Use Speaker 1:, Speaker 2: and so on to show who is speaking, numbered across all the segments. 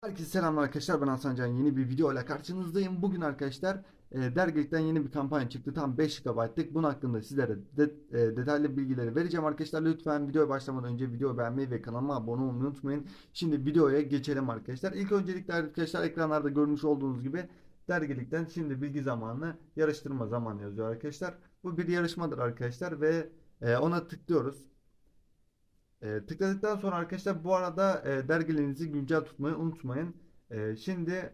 Speaker 1: Herkese selamlar arkadaşlar ben Hasan Can yeni bir video ile karşınızdayım. Bugün arkadaşlar e, dergilikten yeni bir kampanya çıktı tam 5 GB'lık bunun hakkında sizlere de- e, detaylı bilgileri vereceğim arkadaşlar. Lütfen videoya başlamadan önce videoyu beğenmeyi ve kanalıma abone olmayı unutmayın. Şimdi videoya geçelim arkadaşlar. İlk öncelikle arkadaşlar ekranlarda görmüş olduğunuz gibi dergilikten şimdi bilgi zamanı yarıştırma zamanı yazıyor arkadaşlar. Bu bir yarışmadır arkadaşlar ve e, ona tıklıyoruz. E, tıkladıktan sonra arkadaşlar bu arada e, dergilerinizi güncel tutmayı unutmayın. E, şimdi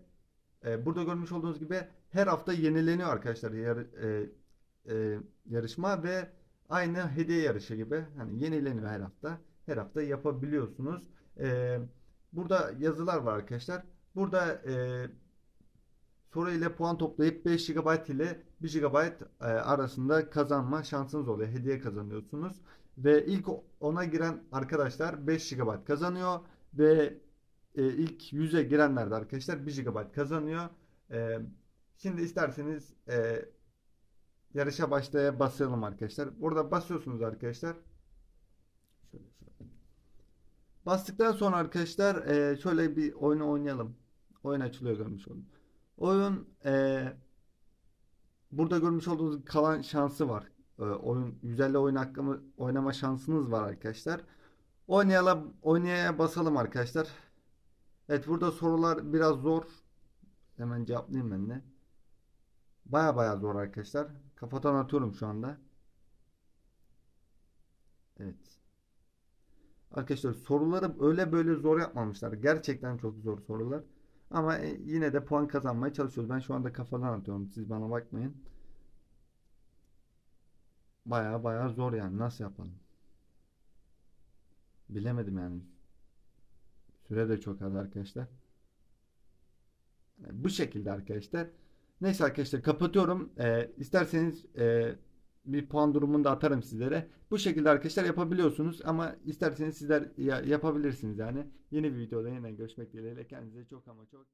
Speaker 1: e, burada görmüş olduğunuz gibi her hafta yenileniyor arkadaşlar yar- e, e, yarışma ve aynı hediye yarışı gibi hani yenileniyor her hafta. Her hafta yapabiliyorsunuz. E, burada yazılar var arkadaşlar. Burada e, soru ile puan toplayıp 5 GB ile 1 GB e, arasında kazanma şansınız oluyor. Hediye kazanıyorsunuz. Ve ilk ona giren arkadaşlar 5 GB kazanıyor ve e, ilk 100'e girenler de arkadaşlar 1 GB kazanıyor. E, şimdi isterseniz e, yarışa başlaya basalım arkadaşlar. Burada basıyorsunuz arkadaşlar. Bastıktan sonra arkadaşlar e, şöyle bir oyunu oynayalım. Oyun açılıyor görmüş oldum. Oyun e, burada görmüş olduğunuz kalan şansı var. E, oyun güzelle oyun hakkımı oynama şansınız var arkadaşlar. Oynayalım, oynaya basalım arkadaşlar. Evet burada sorular biraz zor. Hemen cevaplayayım ben de. Baya baya zor arkadaşlar. Kafadan atıyorum şu anda. Evet. Arkadaşlar soruları öyle böyle zor yapmamışlar. Gerçekten çok zor sorular. Ama e, yine de puan kazanmaya çalışıyoruz. Ben şu anda kafadan atıyorum. Siz bana bakmayın. Baya baya zor yani. Nasıl yapalım? Bilemedim yani. Süre de çok az arkadaşlar. Bu şekilde arkadaşlar. Neyse arkadaşlar kapatıyorum. Ee, isterseniz e, bir puan durumunu da atarım sizlere. Bu şekilde arkadaşlar yapabiliyorsunuz ama isterseniz sizler ya- yapabilirsiniz yani. Yeni bir videoda yine görüşmek dileğiyle. Kendinize çok ama çok